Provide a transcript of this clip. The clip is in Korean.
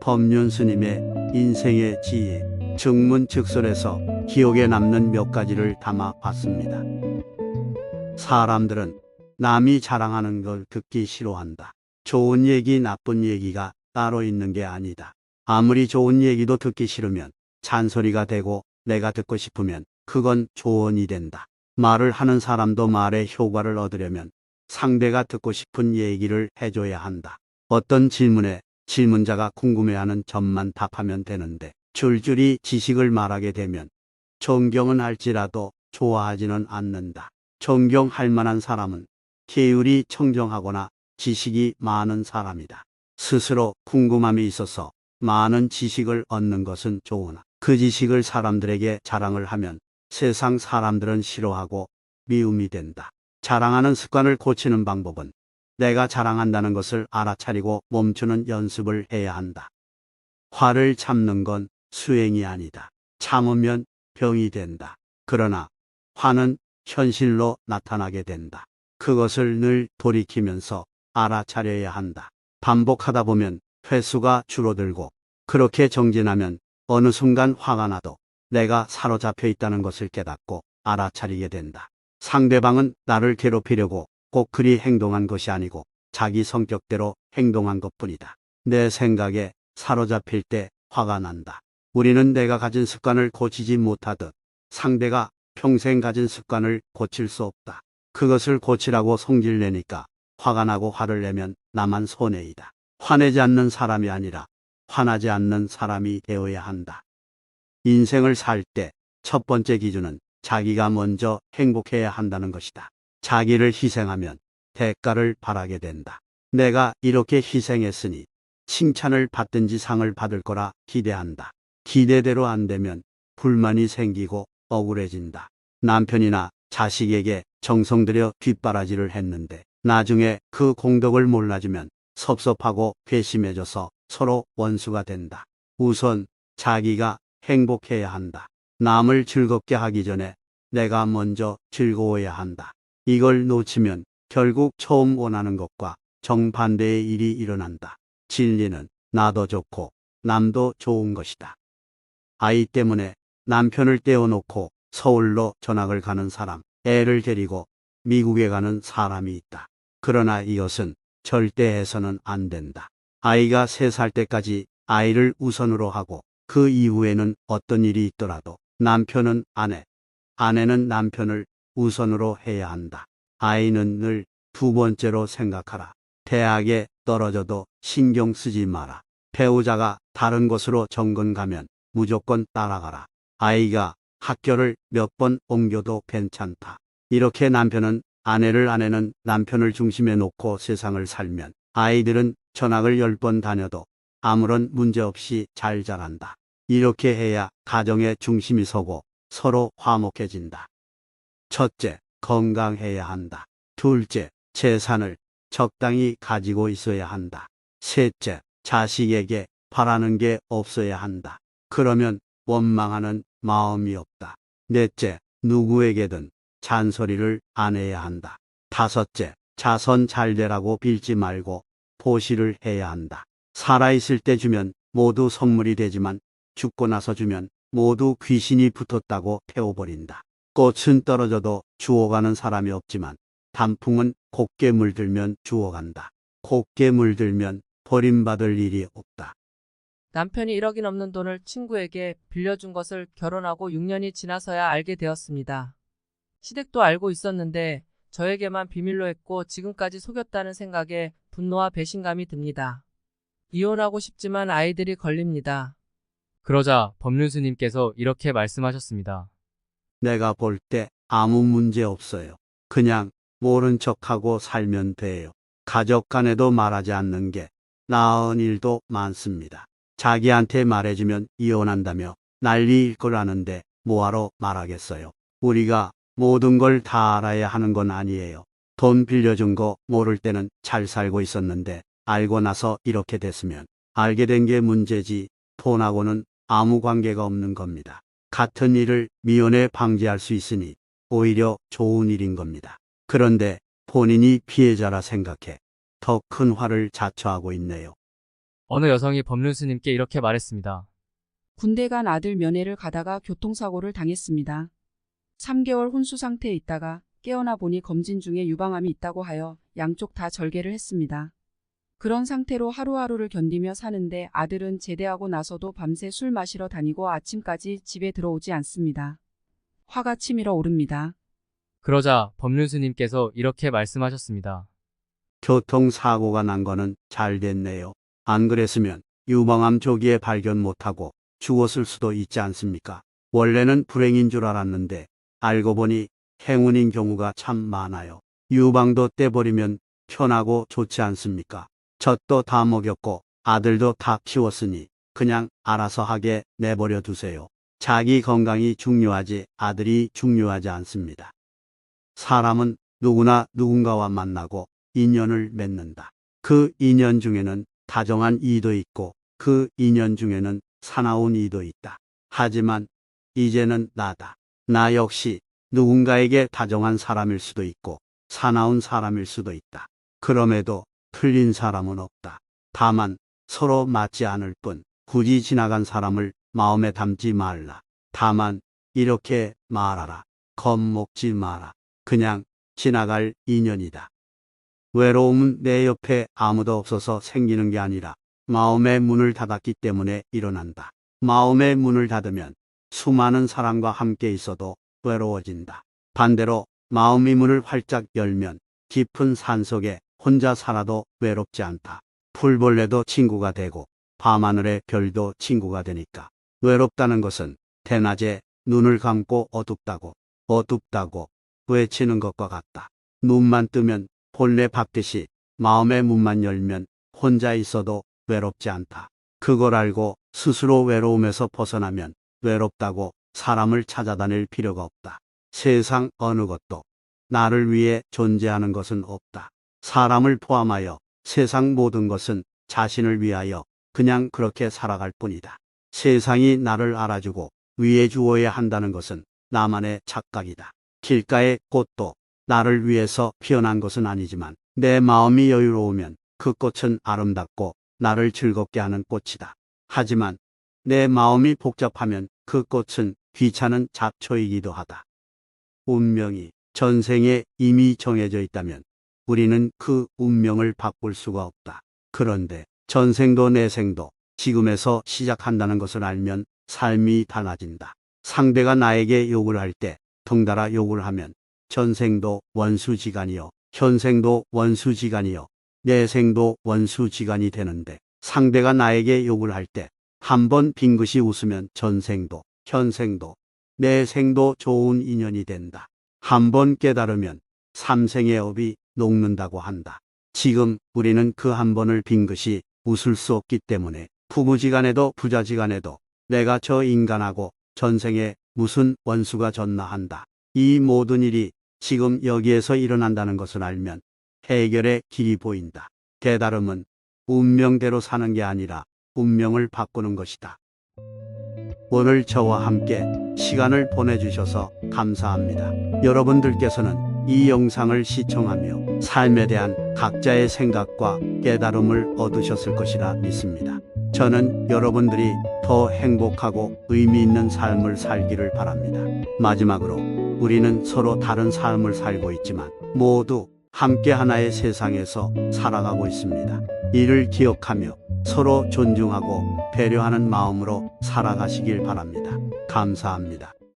법륜 스님의 인생의 지혜, 증문즉설에서 기억에 남는 몇 가지를 담아 봤습니다. 사람들은 남이 자랑하는 걸 듣기 싫어한다. 좋은 얘기, 나쁜 얘기가 따로 있는 게 아니다. 아무리 좋은 얘기도 듣기 싫으면 잔소리가 되고 내가 듣고 싶으면 그건 조언이 된다. 말을 하는 사람도 말의 효과를 얻으려면 상대가 듣고 싶은 얘기를 해줘야 한다. 어떤 질문에 질문자가 궁금해하는 점만 답하면 되는데 줄줄이 지식을 말하게 되면 존경은 할지라도 좋아하지는 않는다. 존경할 만한 사람은 계율이 청정하거나 지식이 많은 사람이다. 스스로 궁금함이 있어서 많은 지식을 얻는 것은 좋으나 그 지식을 사람들에게 자랑을 하면 세상 사람들은 싫어하고 미움이 된다. 자랑하는 습관을 고치는 방법은 내가 자랑한다는 것을 알아차리고 멈추는 연습을 해야 한다. 화를 참는 건 수행이 아니다. 참으면 병이 된다. 그러나 화는 현실로 나타나게 된다. 그것을 늘 돌이키면서 알아차려야 한다. 반복하다 보면 횟수가 줄어들고 그렇게 정진하면 어느 순간 화가 나도 내가 사로잡혀 있다는 것을 깨닫고 알아차리게 된다. 상대방은 나를 괴롭히려고 꼭 그리 행동한 것이 아니고 자기 성격대로 행동한 것 뿐이다. 내 생각에 사로잡힐 때 화가 난다. 우리는 내가 가진 습관을 고치지 못하듯 상대가 평생 가진 습관을 고칠 수 없다. 그것을 고치라고 성질 내니까 화가 나고 화를 내면 나만 손해이다. 화내지 않는 사람이 아니라 화나지 않는 사람이 되어야 한다. 인생을 살 때 첫 번째 기준은 자기가 먼저 행복해야 한다는 것이다. 자기를 희생하면 대가를 바라게 된다. 내가 이렇게 희생했으니 칭찬을 받든지 상을 받을 거라 기대한다. 기대대로 안 되면 불만이 생기고 억울해진다. 남편이나 자식에게 정성 들여 뒷바라지를 했는데 나중에 그 공덕을 몰라주면 섭섭하고 괘씸해져서 서로 원수가 된다. 우선 자기가 행복해야 한다. 남을 즐겁게 하기 전에 내가 먼저 즐거워야 한다. 이걸 놓치면 결국 처음 원하는 것과 정반대의 일이 일어난다. 진리는 나도 좋고 남도 좋은 것이다. 아이 때문에 남편을 떼어놓고 서울로 전학을 가는 사람, 애를 데리고 미국에 가는 사람이 있다. 그러나 이것은 절대 해서는 안 된다. 아이가 세살 때까지 아이를 우선으로 하고 그 이후에는 어떤 일이 있더라도 남편은 아내, 아내는 남편을 우선으로 해야 한다. 아이는 늘 두 번째로 생각하라. 대학에 떨어져도 신경 쓰지 마라. 배우자가 다른 곳으로 정근 가면 무조건 따라가라. 아이가 학교를 몇 번 옮겨도 괜찮다. 이렇게 남편은 아내를 아내는 남편을 중심에 놓고 세상을 살면 아이들은 전학을 열 번 다녀도 아무런 문제 없이 잘 자란다. 이렇게 해야 가정의 중심이 서고 서로 화목해진다. 첫째, 건강해야 한다. 둘째, 재산을 적당히 가지고 있어야 한다. 셋째, 자식에게 바라는 게 없어야 한다. 그러면 원망하는 마음이 없다. 넷째, 누구에게든 잔소리를 안 해야 한다. 다섯째, 자선 잘 되라고 빌지 말고 보시를 해야 한다. 살아있을 때 주면 모두 선물이 되지만 죽고 나서 주면 모두 귀신이 붙었다고 태워버린다. 꽃은 떨어져도 주워가는 사람이 없지만 단풍은 곱게 물들면 주워간다. 곱게 물들면 버림받을 일이 없다. 남편이 1억이 넘는 돈을 친구에게 빌려준 것을 결혼하고 6년이 지나서야 알게 되었습니다. 시댁도 알고 있었는데 저에게만 비밀로 했고 지금까지 속였다는 생각에 분노와 배신감이 듭니다. 이혼하고 싶지만 아이들이 걸립니다. 그러자 법륜스님께서 이렇게 말씀하셨습니다. 내가 볼 때 아무 문제 없어요. 그냥 모른 척하고 살면 돼요. 가족 간에도 말하지 않는 게 나은 일도 많습니다. 자기한테 말해주면 이혼한다며 난리일 걸 아는데 뭐하러 말하겠어요. 우리가 모든 걸 다 알아야 하는 건 아니에요. 돈 빌려준 거 모를 때는 잘 살고 있었는데 알고 나서 이렇게 됐으면 알게 된 게 문제지 돈하고는 아무 관계가 없는 겁니다. 같은 일을 미연에 방지할 수 있으니 오히려 좋은 일인 겁니다. 그런데 본인이 피해자라 생각해 더 큰 화를 자초하고 있네요. 어느 여성이 법륜스님께 이렇게 말했습니다. 군대 간 아들 면회를 가다가 교통사고를 당했습니다. 3개월 혼수 상태에 있다가 깨어나 보니 검진 중에 유방암이 있다고 하여 양쪽 다 절개를 했습니다. 그런 상태로 하루하루를 견디며 사는데 아들은 제대하고 나서도 밤새 술 마시러 다니고 아침까지 집에 들어오지 않습니다. 화가 치밀어 오릅니다. 그러자 법륜스님께서 이렇게 말씀하셨습니다. 교통사고가 난 거는 잘 됐네요. 안 그랬으면 유방암 조기에 발견 못하고 죽었을 수도 있지 않습니까? 원래는 불행인 줄 알았는데 알고 보니 행운인 경우가 참 많아요. 유방도 떼버리면 편하고 좋지 않습니까? 젖도 다 먹였고 아들도 다 키웠으니 그냥 알아서 하게 내버려 두세요. 자기 건강이 중요하지 아들이 중요하지 않습니다. 사람은 누구나 누군가와 만나고 인연을 맺는다. 그 인연 중에는 다정한 이도 있고 그 인연 중에는 사나운 이도 있다. 하지만 이제는 나다. 나 역시 누군가에게 다정한 사람일 수도 있고 사나운 사람일 수도 있다. 그럼에도 틀린 사람은 없다. 다만 서로 맞지 않을 뿐 굳이 지나간 사람을 마음에 담지 말라. 다만 이렇게 말하라. 겁먹지 마라. 그냥 지나갈 인연이다. 외로움은 내 옆에 아무도 없어서 생기는 게 아니라 마음의 문을 닫았기 때문에 일어난다. 마음의 문을 닫으면 수많은 사람과 함께 있어도 외로워진다. 반대로 마음의 문을 활짝 열면 깊은 산속에 혼자 살아도 외롭지 않다. 풀벌레도 친구가 되고 밤하늘의 별도 친구가 되니까 외롭다는 것은 대낮에 눈을 감고 어둡다고 어둡다고 외치는 것과 같다. 눈만 뜨면 본래 밟듯이 마음의 문만 열면 혼자 있어도 외롭지 않다. 그걸 알고 스스로 외로움에서 벗어나면 외롭다고 사람을 찾아다닐 필요가 없다. 세상 어느 것도 나를 위해 존재하는 것은 없다. 사람을 포함하여 세상 모든 것은 자신을 위하여 그냥 그렇게 살아갈 뿐이다. 세상이 나를 알아주고 위해 주어야 한다는 것은 나만의 착각이다. 길가의 꽃도 나를 위해서 피어난 것은 아니지만 내 마음이 여유로우면 그 꽃은 아름답고 나를 즐겁게 하는 꽃이다. 하지만 내 마음이 복잡하면 그 꽃은 귀찮은 잡초이기도 하다. 운명이 전생에 이미 정해져 있다면 우리는 그 운명을 바꿀 수가 없다. 그런데 전생도 내생도 지금에서 시작한다는 것을 알면 삶이 달라진다. 상대가 나에게 욕을 할 때 덩달아 욕을 하면 전생도 원수지간이요. 현생도 원수지간이요. 내생도 원수지간이 되는데 상대가 나에게 욕을 할 때 한 번 빙긋이 웃으면 전생도 현생도 내생도 좋은 인연이 된다. 한 번 깨달으면 삼생의 업이 녹는다고 한다. 지금 우리는 그 한 번을 빙긋이 웃을 수 없기 때문에 부부지간에도 부자지간에도 내가 저 인간하고 전생에 무슨 원수가 졌나 한다. 이 모든 일이 지금 여기에서 일어난다는 것을 알면 해결의 길이 보인다. 깨달음은 운명대로 사는 게 아니라 운명을 바꾸는 것이다. 오늘 저와 함께 시간을 보내주셔서 감사합니다. 여러분들께서는 이 영상을 시청하며 삶에 대한 각자의 생각과 깨달음을 얻으셨을 것이라 믿습니다. 저는 여러분들이 더 행복하고 의미 있는 삶을 살기를 바랍니다. 마지막으로 우리는 서로 다른 삶을 살고 있지만 모두 함께 하나의 세상에서 살아가고 있습니다. 이를 기억하며 서로 존중하고 배려하는 마음으로 살아가시길 바랍니다. 감사합니다.